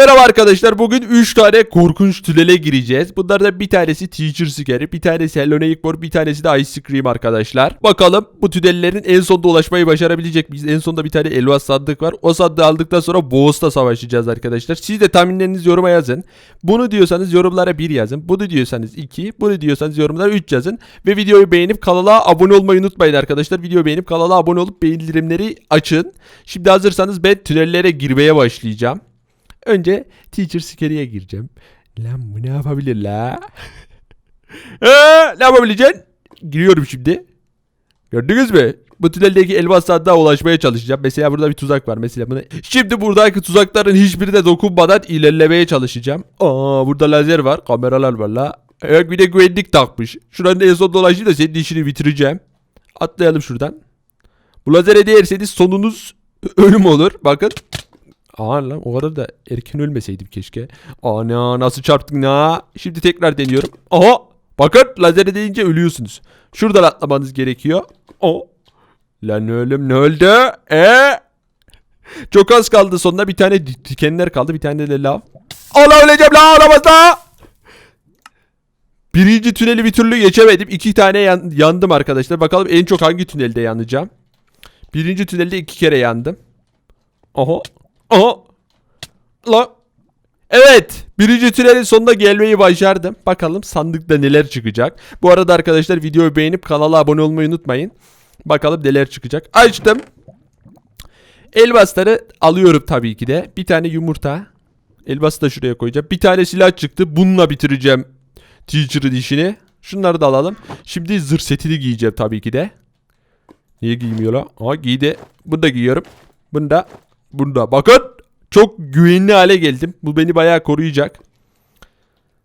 Merhaba arkadaşlar bugün 3 tane korkunç tünele gireceğiz. Bunlardan bir tanesi Teacher Scary, bir tanesi Hello Neighbor, bir tanesi de Ice Cream arkadaşlar. Bakalım bu tünellerin en sonunda ulaşmayı başarabilecek miyiz? En sonunda bir tane elmas sandık var. O sandığı aldıktan sonra Boğaz'da savaşacağız arkadaşlar. Siz de tahminlerinizi yoruma yazın. Bunu diyorsanız yorumlara 1 yazın. Bunu diyorsanız 2, bunu diyorsanız yorumlara 3 yazın. Ve videoyu beğenip kanala abone olmayı unutmayın arkadaşlar. Videoyu beğenip kanala abone olup bildirimleri açın. Şimdi hazırsanız ben tünellere girmeye başlayacağım. Önce Teacher Scary'e gireceğim. Lan bu ne yapabilir la? Eee ne yapabileceksin? Giriyorum şimdi. Gördünüz mü? Bu tüneldeki elmas sandığa ulaşmaya çalışacağım. Mesela burada bir tuzak var. Mesela bunu... Şimdi buradaki tuzakların hiçbirine dokunmadan ilerlemeye çalışacağım. Aa burada lazer var. Kameralar var la. Evet bir de güvenlik takmış. Şuranın en son dolaşayım da senin işini bitireceğim. Atlayalım şuradan. Bu lazere değerseniz sonunuz ölüm olur. Bakın. Aa lan o kadar da erken ölmeseydim keşke. Ana nasıl çarptın ha? Şimdi tekrar deniyorum. Aha bakın lazere deyince ölüyorsunuz. Şuradan atlamanız gerekiyor. O. Lan ölüm ne öldü? E? Çok az kaldı sonunda bir tane di- dikenler kaldı bir tane de lav. Allah öleceğim la olamaz la. Birinci tüneli bir türlü geçemedim. İki tane yan- yandım arkadaşlar. Bakalım en çok hangi tünelde yanacağım. Birinci tünelde iki kere yandım. Aha. Aha. La. Evet. Birinci tünelin sonuna gelmeyi başardım. Bakalım sandıkta neler çıkacak. Bu arada arkadaşlar videoyu beğenip kanala abone olmayı unutmayın. Bakalım neler çıkacak. Açtım. Elbasları alıyorum tabii ki de. Bir tane yumurta. Elbası da şuraya koyacağım. Bir tane silah çıktı. Bununla bitireceğim Teacher'ın işini. Şunları da alalım. Şimdi zırh setini giyeceğim tabii ki de. Niye giymiyor la? Aa giydi. Bunu da giyiyorum. Bunu da. Bunu da. Bakın. Çok güvenli hale geldim. Bu beni bayağı koruyacak.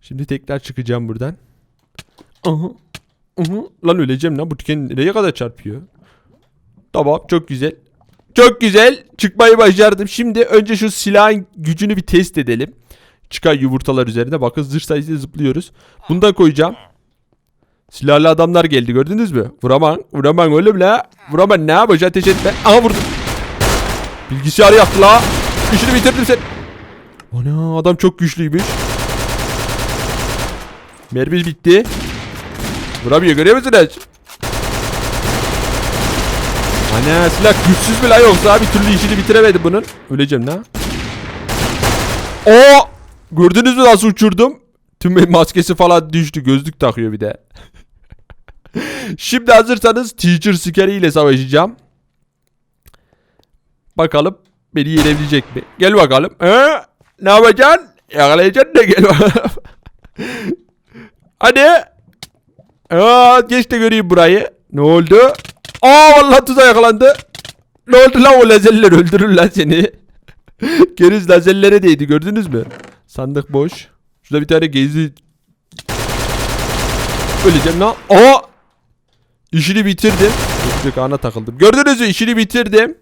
Şimdi tekrar çıkacağım buradan. Aha. Aha. Lan öleceğim lan. Bu diken nereye kadar çarpıyor? Tamam çok güzel. Çok güzel. Çıkmayı başardım. Şimdi önce şu silahın gücünü bir test edelim. Çıkan yumurtalar üzerinde. Bakın zırh sayesinde zıplıyoruz. Bunu da koyacağım. Silahlı adamlar geldi gördünüz mü? Vuraman. Vuraman oğlum la. Vuraman ne yapacak ateş etme. Aha vurdum. Bilgisayarı yaktı la. İşini bitirdim sen. Ana adam çok güçlüymüş. Mermi bitti. Vuramıyor görüyor musunuz? Ana silah güçsüz la yoksa bir türlü işini bitiremedim bunun. Öleceğim la. O Gördünüz mü nasıl uçurdum? Tüm maskesi falan düştü. Gözlük takıyor bir de. Şimdi hazırsanız Teacher ile savaşacağım. Bakalım beni yenebilecek mi? Gel bakalım. Ee, ne yapacaksın? Yakalayacaksın da gel bakalım. Hadi. Aa, geç de göreyim burayı. Ne oldu? Aa vallahi tuzağa yakalandı. Ne oldu lan o lazerler öldürür lan seni. Geriz lazerlere değdi gördünüz mü? Sandık boş. Şurada bir tane gezi... Öleceğim lan. Aa! İşini bitirdim. Çocuk ana takıldım. Gördünüz mü? İşini bitirdim.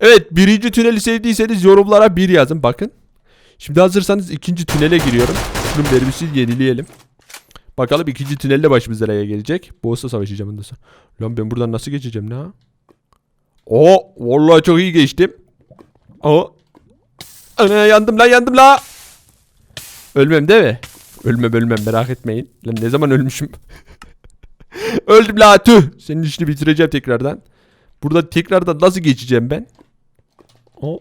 Evet birinci tüneli sevdiyseniz yorumlara bir yazın bakın. Şimdi hazırsanız ikinci tünele giriyorum. Mermisini yenileyelim. Bakalım ikinci tünelde başımıza nereye gelecek. Boğaz'la savaşacağım ondan sonra. Lan ben buradan nasıl geçeceğim ne? Oo vallahi çok iyi geçtim. Aa. Ana yandım lan yandım la. Ölmem değil mi? Ölmem ölmem merak etmeyin. Lan ne zaman ölmüşüm? Öldüm la tüh. Senin işini bitireceğim tekrardan. Burada tekrardan nasıl geçeceğim ben? O.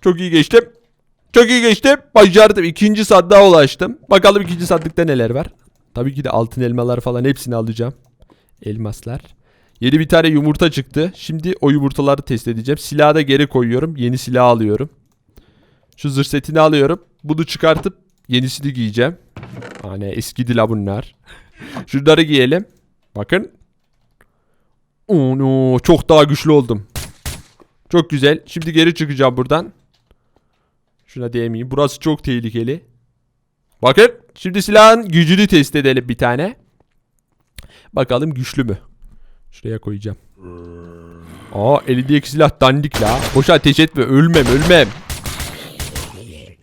Çok iyi geçtim. Çok iyi geçtim. Başardım. İkinci sandığa ulaştım. Bakalım ikinci sandıkta neler var. Tabii ki de altın elmalar falan hepsini alacağım. Elmaslar. Yeni bir tane yumurta çıktı. Şimdi o yumurtaları test edeceğim. Silahı da geri koyuyorum. Yeni silah alıyorum. Şu zırh setini alıyorum. Bunu çıkartıp yenisini giyeceğim. Hani eski la bunlar. Şunları giyelim. Bakın. Ono çok daha güçlü oldum. Çok güzel. Şimdi geri çıkacağım buradan. Şuna değmeyeyim. Burası çok tehlikeli. Bakın. Şimdi silahın gücünü test edelim bir tane. Bakalım güçlü mü? Şuraya koyacağım. Aa elindeki silah dandik la. Boşa ateş etme. Ölmem ölmem.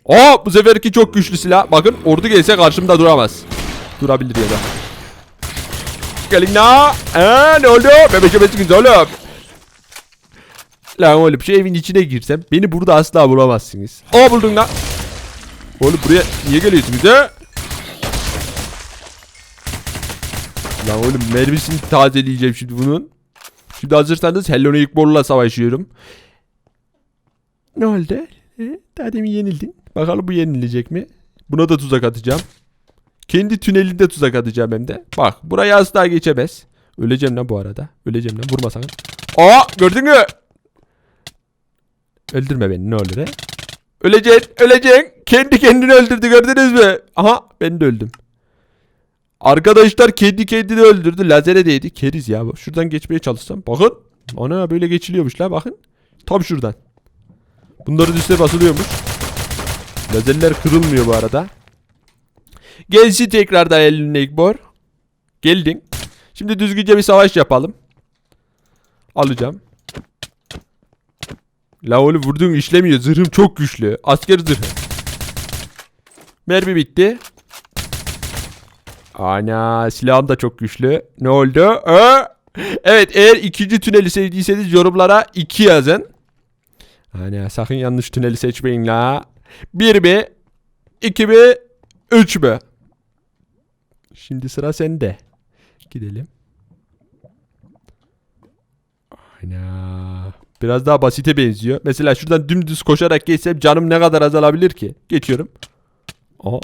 Aa bu seferki çok güçlü silah. Bakın ordu gelse karşımda duramaz. Durabilir ya da. Gelin la. Eee ne oldu? Bebek yemesiniz oğlum. Lan oğlum şu evin içine girsem beni burada asla bulamazsınız. Aa buldun la. Oğlum buraya niye geliyorsunuz ha? Lan oğlum mermisini tazeleyeceğim şimdi bunun. Şimdi hazırsanız Hello Neighbor'la savaşıyorum. Ne oldu? E, yenildin. Bakalım bu yenilecek mi? Buna da tuzak atacağım. Kendi tünelinde tuzak atacağım hem de. Bak burayı asla geçemez. Öleceğim lan bu arada. Öleceğim lan vurma sakın. Aa gördün mü? Öldürme beni ne olur he. Öleceksin öleceksin. Kendi kendini öldürdü gördünüz mü? Aha ben de öldüm. Arkadaşlar kendi kendini öldürdü. Lazere değdi. Keriz ya. Şuradan geçmeye çalışsam. Bakın. Ana böyle geçiliyormuş la bakın. Tam şuradan. Bunların üstüne basılıyormuş. Lazerler kırılmıyor bu arada. Gelsin tekrardan eline Ekbor. Geldin. Şimdi düzgünce bir savaş yapalım. Alacağım. La oğlum vurduğun işlemiyor. Zırhım çok güçlü. Asker zırhı. Mermi bitti. Ana silahım da çok güçlü. Ne oldu? Aa! Evet eğer ikinci tüneli sevdiyseniz yorumlara 2 yazın. Ana sakın yanlış tüneli seçmeyin la. 1 mi? 2 mi? 3 mü? Şimdi sıra sende. Gidelim. Ana. Biraz daha basite benziyor. Mesela şuradan dümdüz koşarak geçsem canım ne kadar azalabilir ki? Geçiyorum. Aha.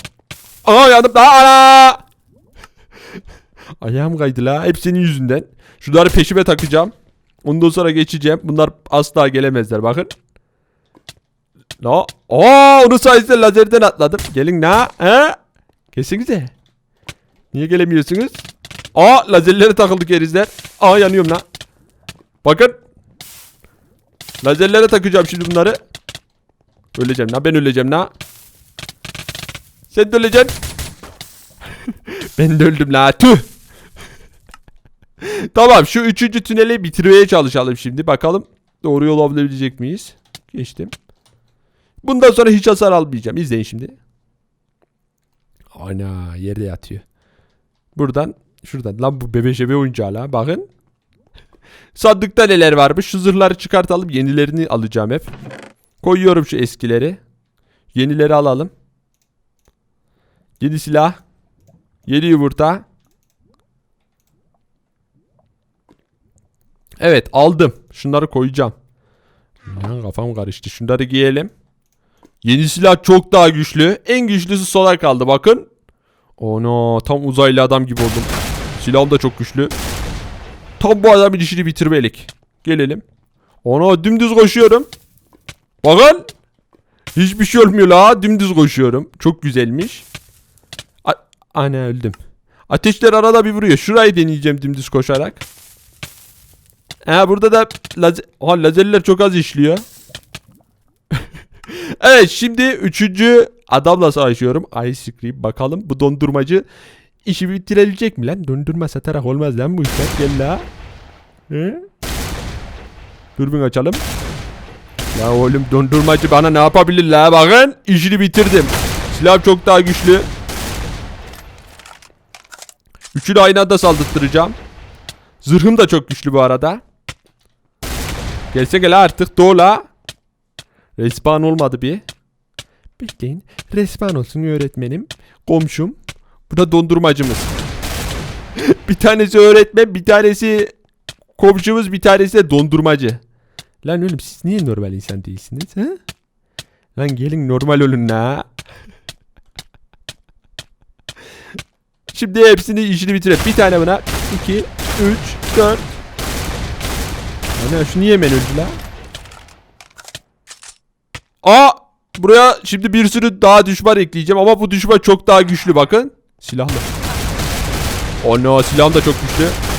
Aha yandım ana. Ayağım kaydı la. Hep senin yüzünden. Şunları peşime takacağım. Ondan sonra geçeceğim. Bunlar asla gelemezler bakın. La. Aa, onun sayesinde lazerden atladım. Gelin la. He? Kesinize. Niye gelemiyorsunuz? Aa lazerlere takıldık erizler. Aa yanıyorum la. Bakın. Lazerlere takacağım şimdi bunları. Öleceğim la ben öleceğim la. Sen de öleceksin. ben de öldüm la tüh. tamam şu üçüncü tüneli bitirmeye çalışalım şimdi. Bakalım doğru yol alabilecek miyiz? Geçtim. Bundan sonra hiç hasar almayacağım. İzleyin şimdi. Ana yerde yatıyor. Buradan şuradan lan bu bebe şebe oyuncağı la bakın. Sandıkta neler varmış? Şu zırhları çıkartalım. Yenilerini alacağım hep. Koyuyorum şu eskileri. Yenileri alalım. Yeni silah. Yeni yumurta. Evet aldım. Şunları koyacağım. Lan kafam karıştı. Şunları giyelim. Yeni silah çok daha güçlü. En güçlüsü sola kaldı bakın. Ono tam uzaylı adam gibi oldum. Silahım da çok güçlü. Tam bu adamın işini bitirmelik. Gelelim. Ona dümdüz koşuyorum. Bakın. Hiçbir şey olmuyor la. Dümdüz koşuyorum. Çok güzelmiş. A Ana öldüm. Ateşler arada bir vuruyor. Şurayı deneyeceğim dümdüz koşarak. Ha burada da lazer, Aha, lazerler çok az işliyor. evet şimdi üçüncü adamla savaşıyorum. Ice Cream bakalım bu dondurmacı işi bitirebilecek mi lan? Dondurma satarak olmaz lan bu işler. Gel la. He? Dürbün açalım. Ya oğlum dondurmacı bana ne yapabilir la bakın. işini bitirdim. Silah çok daha güçlü. Üçünü aynı anda saldırttıracağım. Zırhım da çok güçlü bu arada. Gelse gel artık doğla. Respawn olmadı bir. Bekleyin. Respawn olsun öğretmenim. Komşum. Bu da dondurmacımız. bir tanesi öğretmen, bir tanesi komşumuz, bir tanesi de dondurmacı. Lan oğlum siz niye normal insan değilsiniz ha? Lan gelin normal olun la. Şimdi hepsini işini bitirelim. Bir tane buna. 2, 3, 4. Ana şu niye hemen öldü la? Aa! Buraya şimdi bir sürü daha düşman ekleyeceğim ama bu düşman çok daha güçlü bakın. Silahlı. Ana silahım da çok güçlü.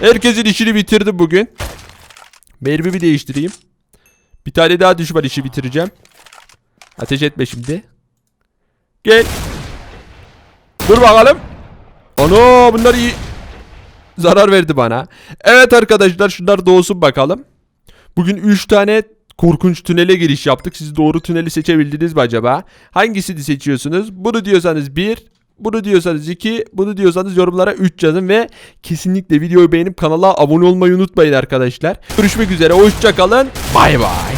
Herkesin işini bitirdim bugün. Mermimi değiştireyim. Bir tane daha düşman işi bitireceğim. Ateş etme şimdi. Gel. Dur bakalım. Ana bunlar iyi. Zarar verdi bana. Evet arkadaşlar şunlar doğsun bakalım. Bugün 3 tane korkunç tünele giriş yaptık. Siz doğru tüneli seçebildiniz mi acaba? Hangisini seçiyorsunuz? Bunu diyorsanız 1, bunu diyorsanız 2, bunu diyorsanız yorumlara 3 yazın ve kesinlikle videoyu beğenip kanala abone olmayı unutmayın arkadaşlar. Görüşmek üzere, hoşçakalın, bay bay.